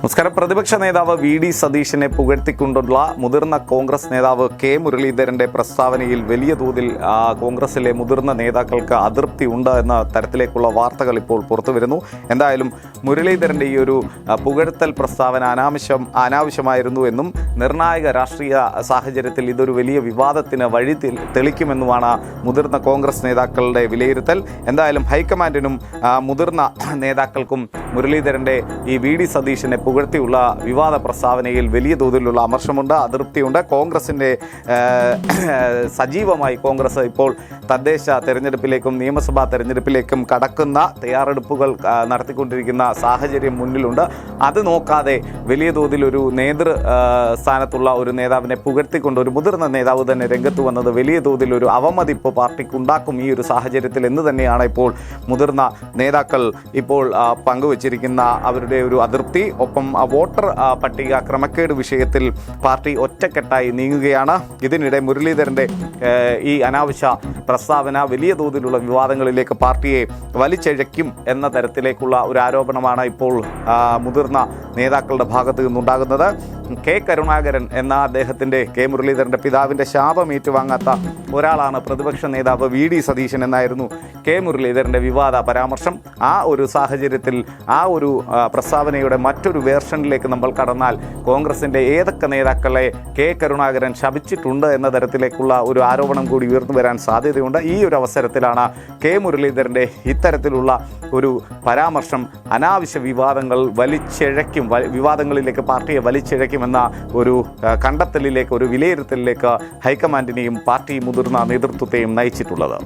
നമസ്കാരം. പ്രതിപക്ഷ നേതാവ് വി ഡി സതീശനെ പുകഴ്ത്തിക്കൊണ്ടുള്ള മുതിർന്ന കോൺഗ്രസ് നേതാവ് കെ മുരളീധരന്റെ പ്രസ്താവനയിൽ വലിയ തോതിൽ കോൺഗ്രസിലെ മുതിർന്ന നേതാക്കൾക്ക് അതൃപ്തി ഉണ്ട് എന്ന തരത്തിലേക്കുള്ള വാർത്തകൾ ഇപ്പോൾ പുറത്തു വരുന്നു എന്തായാലും മുരളീധരന്റെ ഈ ഒരു പുകഴ്ത്തൽ പ്രസ്താവന അനാവശ്യം അനാവശ്യമായിരുന്നു എന്നും നിർണായക രാഷ്ട്രീയ സാഹചര്യത്തിൽ ഇതൊരു വലിയ വിവാദത്തിന് വഴി തെളിക്കുമെന്നുമാണ് മുതിർന്ന കോൺഗ്രസ് നേതാക്കളുടെ വിലയിരുത്തൽ. എന്തായാലും ഹൈക്കമാൻഡിനും മുതിർന്ന നേതാക്കൾക്കും മുരളീധരന്റെ ഈ വി ഡി സതീശനെ പുകഴ്ത്തിയുള്ള വിവാദ പ്രസ്താവനയിൽ വലിയ തോതിലുള്ള അമർഷമുണ്ട് അതൃപ്തിയുണ്ട്. കോൺഗ്രസിന്റെ സജീവമായി കോൺഗ്രസ് ഇപ്പോൾ തദ്ദേശ തെരഞ്ഞെടുപ്പിലേക്കും നിയമസഭാ തെരഞ്ഞെടുപ്പിലേക്കും കടക്കുന്ന തയ്യാറെടുപ്പുകൾ നടത്തിക്കൊണ്ടിരിക്കുന്ന സാഹചര്യം മുന്നിലുണ്ട്. അത് നോക്കാതെ വലിയ തോതിൽ ഒരു നേതൃ സ്ഥാനത്തുള്ള ഒരു നേതാവിനെ പുകഴ്ത്തിക്കൊണ്ട് ഒരു മുതിർന്ന നേതാവ് തന്നെ രംഗത്ത് വന്നത് വലിയ തോതിൽ ഒരു അവമതിപ്പ് പാർട്ടിക്ക് ഉണ്ടാക്കും ഈ ഒരു സാഹചര്യത്തിൽ എന്ന് തന്നെയാണ് ഇപ്പോൾ മുതിർന്ന നേതാക്കൾ ഇപ്പോൾ ആ, പങ്കുവച്ചിരിക്കുന്ന അവരുടെ ഒരു അതൃപ്തി ഒപ്പം വോട്ടർ പട്ടിക ക്രമക്കേട് വിഷയത്തിൽ പാർട്ടി ഒറ്റക്കെട്ടായി നീങ്ങുകയാണ്. ഇതിനിടെ മുരളീധരന്റെ ഈ അനാവശ്യ പ്രസ്താവന വലിയ തോതിലുള്ള വിവാദങ്ങളിലേക്ക് പാർട്ടിയെ വലിച്ചഴയ്ക്കും എന്ന തരത്തിലേക്കുള്ള ഒരു ആരോപണമാണ് ഇപ്പോൾ മുതിർന്ന നേതാക്കളുടെ ഭാഗത്ത് നിന്നുണ്ടാകുന്നത്. കെ കരുണാകരൻ എന്ന അദ്ദേഹത്തിന്റെ കെ മുരളീധരന്റെ പിതാവിന്റെ ശാപം ഏറ്റുവാങ്ങാത്ത ഒരാളാണ് പ്രതിപക്ഷ നേതാവ് വി ഡി സതീശൻ എന്നായിരുന്നു കെ മുരളീധരന്റെ വിവാദ പരാമർശം. ആ ഒരു സാഹചര്യത്തിൽ ആ ഒരു പ്രസ്താവനയുടെ മറ്റൊരു വേർഷനിലേക്ക് നമ്മൾ കടന്നാൽ കോൺഗ്രസിന്റെ ഏതൊക്കെ നേതാക്കളെ കെ കരുണാകരൻ ശപിച്ചിട്ടുണ്ട് എന്ന തരത്തിലേക്കുള്ള ഒരു ആരോപണം കൂടി ഉയർന്നു വരാൻ സാധ്യതയുണ്ട്. ഈ ഒരു അവസരത്തിലാണ് കെ മുരളീധരന്റെ ഇത്തരത്തിലുള്ള ഒരു പരാമർശം അനാവശ്യ വിവാദങ്ങൾ വലിച്ചിഴയ്ക്കും വിവാദങ്ങളിലേക്ക് പാർട്ടിയെ വലിച്ചിഴയ്ക്കുമെന്ന ഒരു കണ്ടെത്തലിലേക്ക് ഒരു വിലയിരുത്തലിലേക്ക് ഹൈക്കമാൻഡിനെയും പാർട്ടി മുതിർന്ന നേതൃത്വത്തെയും നയിച്ചിട്ടുള്ളത്.